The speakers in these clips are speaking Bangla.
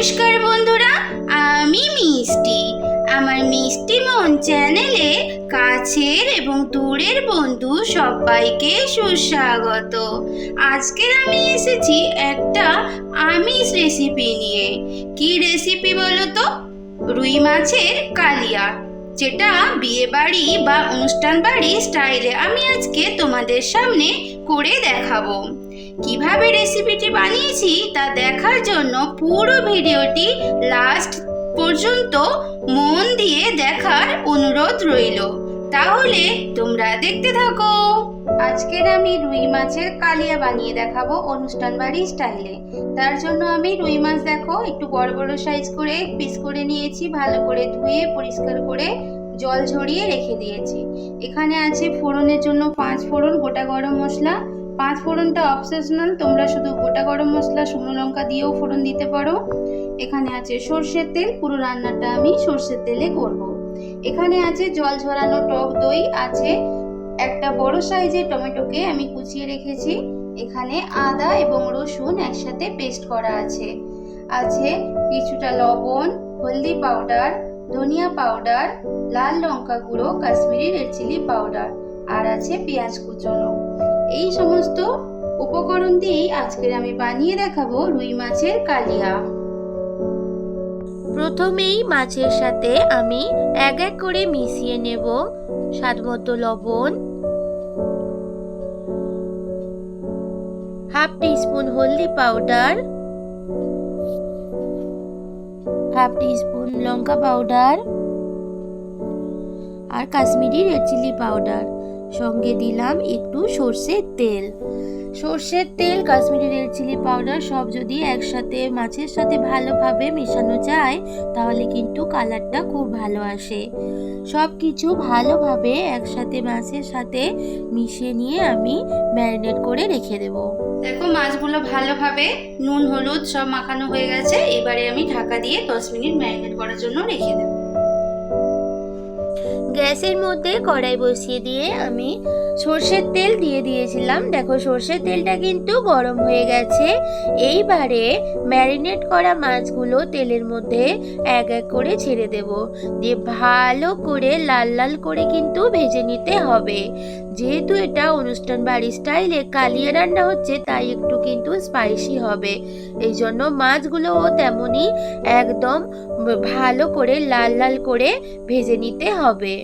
নমস্কার বন্ধুরা, আমি মিষ্টি। আমার মিষ্টি মন চ্যানেলে কাছের এবং দূরের বন্ধু সবাইকে সুস্বাগত। আজকের আমি এসেছি একটা আমিষ রেসিপি নিয়ে। কি রেসিপি বলো তো? রুই মাছের কালিয়া, যেটা বিয়ে বাড়ি বা অনুষ্ঠান বাড়ি স্টাইলে আমি আজকে তোমাদের সামনে করে দেখাবো। কীভাবে রেসিপিটি বানিয়েছি তা দেখার জন্য পুরো ভিডিওটি লাস্ট পর্যন্ত মন দিয়ে দেখার অনুরোধ রইল। তাহলে তোমরা দেখতে থাকো। আজকের আমি রুই মাছের কালিয়া বানিয়ে দেখাবো অনুষ্ঠান বাড়ি স্টাইলে তার জন্য আমি রুই মাছ দেখো, একটু বড় বড় সাইজ করে পিস করে নিয়েছি, ভালো করে ধুয়ে, পরিষ্কার করে জল ঝরিয়ে রেখে দিয়েছি। এখানে আছে ফোড়নের জন্য পাঁচ ফোড়ন, গোটা গরম মশলা পাঁচ ফোড়নটা অপশনাল তোমরা শুধু গোটা গরম মশলা, শুকনো লঙ্কা দিয়েও ফোড়ন দিতে পারো। এখানে আছে সর্ষের তেল, পুরো রান্নাটা আমি সর্ষের তেলে করব। এখানে আছে জল ঝরানো টক দই, আছে একটা বড় সাইজের টমেটোকে আমি কুচিয়ে রেখেছি। এখানে আদা এবং রসুন একসাথে পেস্ট করা আছে। আছে কিছুটা লবণ, হলদি পাউডার ধনিয়া পাউডার লাল লঙ্কা গুঁড়ো, কাশ্মীরি রেড চিলি পাউডার আর আছে পেঁয়াজ কুচনো। এই সমস্ত উপকরণ দিয়েই আজকের আমি বানিয়ে দেখাবো রুই মাছের কালিয়া। প্রথমেই মাছের সাথে আমি এক এক করে মিশিয়ে নেব। স্বাদমতো লবণ। হাফ টিস্পুন হলদি পাউডার। হাফ টিস্পুন লঙ্কা পাউডার। আর কাশ্মীরি রেড চিলি পাউডার। সঙ্গে দিলাম একটু সর্ষের তেল। সর্ষের তেল, কাশ্মীরি রেড চিলি পাউডার সব যদি একসাথে, মাছের সাথে ভালোভাবে মেশানো যায়, তাহলে কিন্তু কালারটা খুব ভালো আসে। সব কিছু ভালোভাবে একসাথে মাছের সাথে মিশিয়ে নিয়ে আমি ম্যারিনেট করে রেখে দেবো। দেখো, মাছগুলো ভালোভাবে নুন, হলুদ সব মাখানো হয়ে গেছে। এবারে আমি ঢাকা দিয়ে দশ মিনিট ম্যারিনেট করার জন্য রেখে দেবো। গ্যাসের মধ্যে কড়াই বসিয়ে দিয়ে আমি সর্ষের তেল দিয়ে দিয়েছিলাম। দেখো, সর্ষের তেলটা কিন্তু গরম হয়ে গেছে। এইবারে ম্যারিনেট করা মাছগুলো তেলের মধ্যে এক এক করে ছেড়ে দেব। দিয়ে ভালো করে লাল লাল করে কিন্তু ভেজে নিতে হবে। যেহেতু এটা অনুষ্ঠান বাড়ি স্টাইলে কালিয়া রান্না হচ্ছে, তাই একটু কিন্তু স্পাইসি হবে। এই জন্য মাছগুলোও তেমনই একদম ভালো করে লাল লাল করে ভেজে নিতে হবে।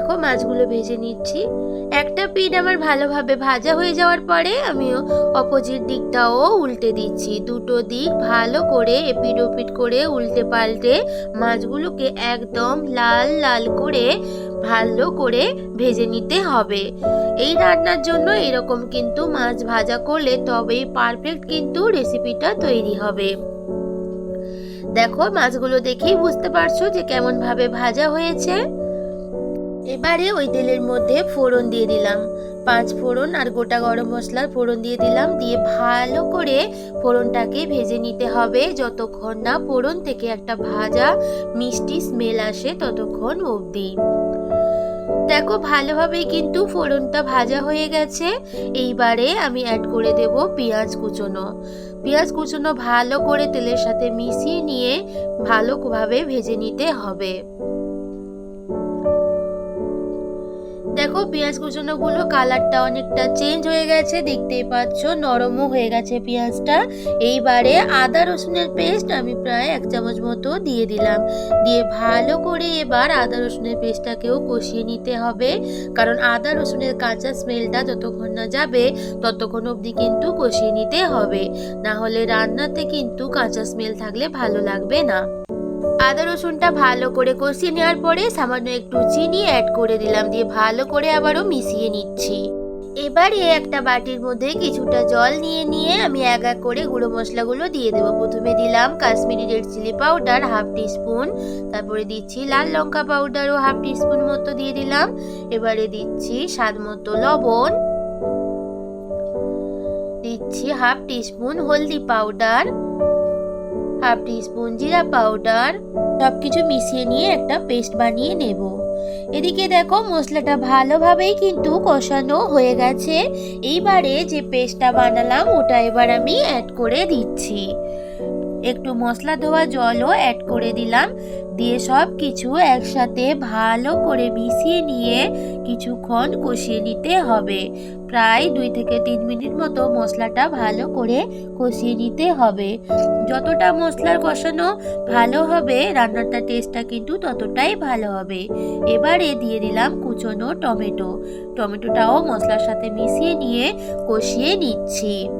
দেখো মাছগুলো ভেজে নিচ্ছি। একটা পিঠ আমার ভালোভাবে ভাজা হয়ে যাওয়ার পরে আমি অপোজিট দিকটাও উল্টে দিচ্ছি। দুটো দিক ভালো করে এপিড ওপিট করে উল্টে পাল্টে মাছগুলোকে একদম লাল লাল করে ভালো করে ভেজে নিতে হবে। এই রান্নার জন্য এরকম কিন্তু মাছ ভাজা করলে তবেই পারফেক্ট কিন্তু রেসিপিটা তৈরি হবে। দেখো মাছগুলো দেখেই বুঝতে পারছ যে কেমন ভাবে ভাজা হয়েছে। এবারে ওই তেলের মধ্যে ফোড়ন দিয়ে দিলাম। পাঁচ ফোড়ন আর গোটা গরম মশলার ফোড়ন দিয়ে দিলাম। দিয়ে ভালো করে ফোড়নটাকে ভেজে নিতে হবে। যতক্ষণ না ফোড়ন থেকে একটা ভাজা মিষ্টি স্মেল আসে ততক্ষণ অবধি। দেখো, ভালোভাবেই কিন্তু ফোড়নটা ভাজা হয়ে গেছে। এইবারে আমি অ্যাড করে দেব পেঁয়াজ কুচোনো। পেঁয়াজ কুচোনো ভালো করে তেলের সাথে মিশিয়ে নিয়ে ভালোভাবে ভেজে নিতে হবে। দেখো পেঁয়াজ কুচনো গুলো কালারটা অনেকটা চেঞ্জ হয়ে গেছে, দেখতেই পাচ্ছ নরমও হয়ে গেছে পেঁয়াজটা। এইবারে আদা রসুনের পেস্ট আমি প্রায় এক চামচ মতো দিয়ে দিলাম। দিয়ে ভালো করে এবার আদা রসুনের পেস্টটাকেও কষিয়ে নিতে হবে, কারণ আদা রসুনের কাঁচা স্মেলটা যতক্ষণ না যাবে, ততক্ষণ অবধি কিন্তু কষিয়ে নিতে হবে। না হলে রান্নাতে কিন্তু কাঁচা স্মেল থাকলে ভালো লাগবে না। আদা রসুনটা ভালো করে কষিয়ে নেওয়ার পরে সামান্য একটু চিনি অ্যাড করে দিলাম দিয়ে ভালো করে আবারও মিশিয়ে নিচ্ছি। এবারে একটা বাটির মধ্যে কিছুটা জল নিয়ে নিয়ে আমি এক এক করে গুঁড়ো মশলাগুলো দিয়ে দেবো। প্রথমে দিলাম Kashmiri red chilli powder half teaspoon, তারপরে দিচ্ছি লাল লঙ্কা পাউডারও হাফ টিস্পুন মতো দিয়ে দিলাম। এবারে দিচ্ছি স্বাদ মতো লবণ, দিচ্ছি হাফ টিস্পুন হলদি পাউডার। হাফ টিস্পুন জিরা পাউডার সব কিছু মিশিয়ে নিয়ে একটা পেস্ট বানিয়ে নেব। এদিকে দেখো, মশলাটা ভালোভাবেই কিন্তু কষানো হয়ে গেছে। এইবারে যে পেস্টটা বানালাম, ওটা এবার আমি অ্যাড করে দিচ্ছি। একটু মশলা ধোয়া জলও অ্যাড করে দিলাম। দিয়ে সব কিছু একসাথে ভালো করে মিশিয়ে নিয়ে কিছুক্ষণ কষিয়ে নিতে হবে। প্রায় দুই থেকে তিন মিনিট মতো মশলাটা ভালো করে কষিয়ে নিতে হবে। যতটা মশলার কষানো ভালো হবে রান্নাটার টেস্টটা কিন্তু ততটাই ভালো হবে। এবারে দিয়ে দিলাম কুচনো টমেটো। টমেটোটাও মশলার সাথে মিশিয়ে নিয়ে কষিয়ে নিচ্ছি।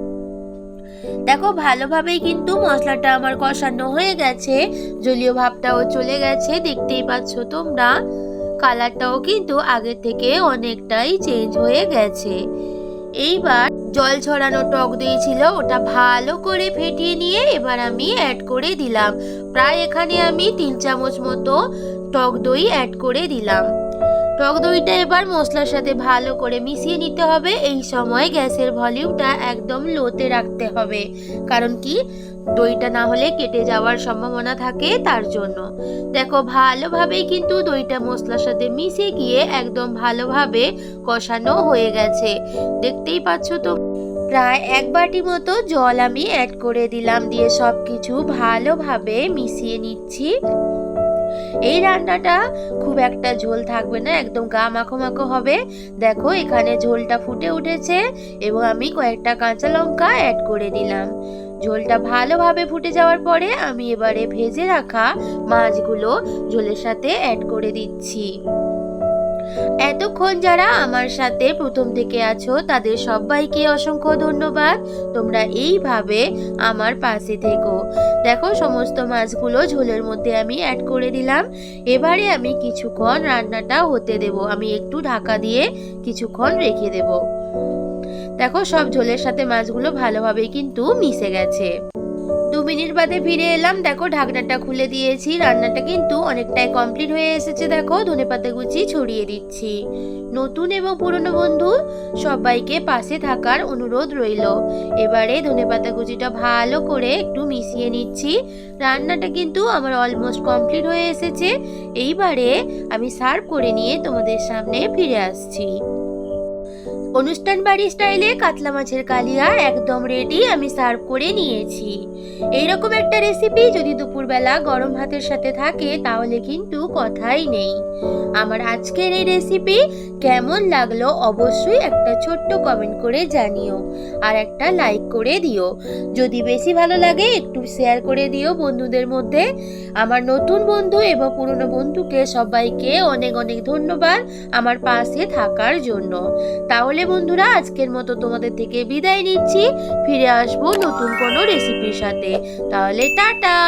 দেখো, ভালোভাবেই কিন্তু মশলাটা আমার কষানো হয়ে গেছে। জলীয় ভাবটাও চলে গেছে, দেখতেই পাচ্ছ তোমরা। কালারটাও কিন্তু আগের থেকে অনেকটাই চেঞ্জ হয়ে গেছে। এইবার জল ছড়ানো টক দই ছিল, ওটা ভালো করে ফেটিয়ে নিয়ে এবার আমি অ্যাড করে দিলাম। প্রায় এখানে আমি তিন চামচ মতো টক দই অ্যাড করে দিলাম। টক দইটা এবার মশলার সাথে ভালো করে মিশিয়ে নিতে হবে। এই সময় গ্যাসের ভলিউমটা একদম লোতে রাখতে হবে। কারণ কি? দইটা না হলে কেটে যাওয়ার সম্ভাবনা থাকে তার জন্য। দেখো, ভালোভাবেই কিন্তু দইটা মশলার সাথে মিশে গিয়ে একদম ভালোভাবে কষানো হয়ে গেছে। দেখতেই পাচ্ছ তো? প্রায় এক বাটি মতো জল আমি অ্যাড করে দিলাম। দিয়ে সব কিছু ভালোভাবে মিশিয়ে নিচ্ছি। এই রান্নাটা খুব একটা ঝোল থাকবে না, একদম গা মাখো মাখো হবে। দেখো, এখানে ঝোলটা ফুটে উঠেছে এবং আমি কয়েকটা কাঁচা লঙ্কা অ্যাড করে দিলাম ঝোলটা ভালোভাবে ফুটে যাওয়ার পরে আমি এবারে ভেজে রাখা মাছগুলো ঝোলের সাথে অ্যাড করে দিচ্ছি। এতক্ষণ যারা আমার সাথে প্রথম থেকে আছো, তাদের সবাইকে অসংখ্য ধন্যবাদ। তোমরা এইভাবে আমার পাশে থেকো। দেখো, সমস্ত মাছগুলো ঝোলের মধ্যে আমি অ্যাড করে দিলাম। এবারে আমি কিছুক্ষণ রান্নাটা হতে দেব। আমি একটু ঢাকা দিয়ে কিছুক্ষণ রেখে দেব। দেখো, সব ঝোলের সাথে মাছগুলো ভালোভাবে কিন্তু মিশে গেছে। মিনিট বাদে ফিরে এলাম। দেখো, ঢাকনাটা খুলে দিয়েছি, রান্নাটা কিন্তু অনেকটাই কমপ্লিট হয়ে এসেছে। দেখো ধনেপাতা কুচি ছড়িয়ে দিচ্ছি। নতুন এবং পুরনো বন্ধু, সবাইকে পাশে থাকার অনুরোধ রইল। এবারে ধনেপাতা কুচিটা ভালো করে একটু মিশিয়ে নিচ্ছি। রান্নাটা কিন্তু আমার অলমোস্ট কমপ্লিট হয়ে এসেছে। এইবারে আমি সার্ভ করে নিয়ে তোমাদের সামনে ফিরে আসছি। অনুষ্ঠান বাড়ি স্টাইলে কাতলা মাছের কালিয়া একদম রেডি আমি সার্ভ করে নিয়েছি। এইরকম একটা রেসিপি যদি দুপুরবেলা গরম ভাতের সাথে থাকে, তাহলে কিন্তু কথাই নেই। আমার আজকের এই রেসিপি কেমন লাগল অবশ্যই একটা ছোট্ট কমেন্ট করে জানিও আর একটা লাইক করে দিও। যদি বেশি ভালো লাগে, একটু শেয়ার করে দিও বন্ধুদের মধ্যে। আমার নতুন বন্ধু এবং পুরনো বন্ধুকে সবাইকে অনেক অনেক ধন্যবাদ আমার পাশে থাকার জন্য। তাহলে বন্ধুরা, আজকের মতো তোমাদের থেকে বিদায় নিচ্ছি। ফিরে আসব নতুন কোনো রেসিপির সাথে। তাহলে টাটা!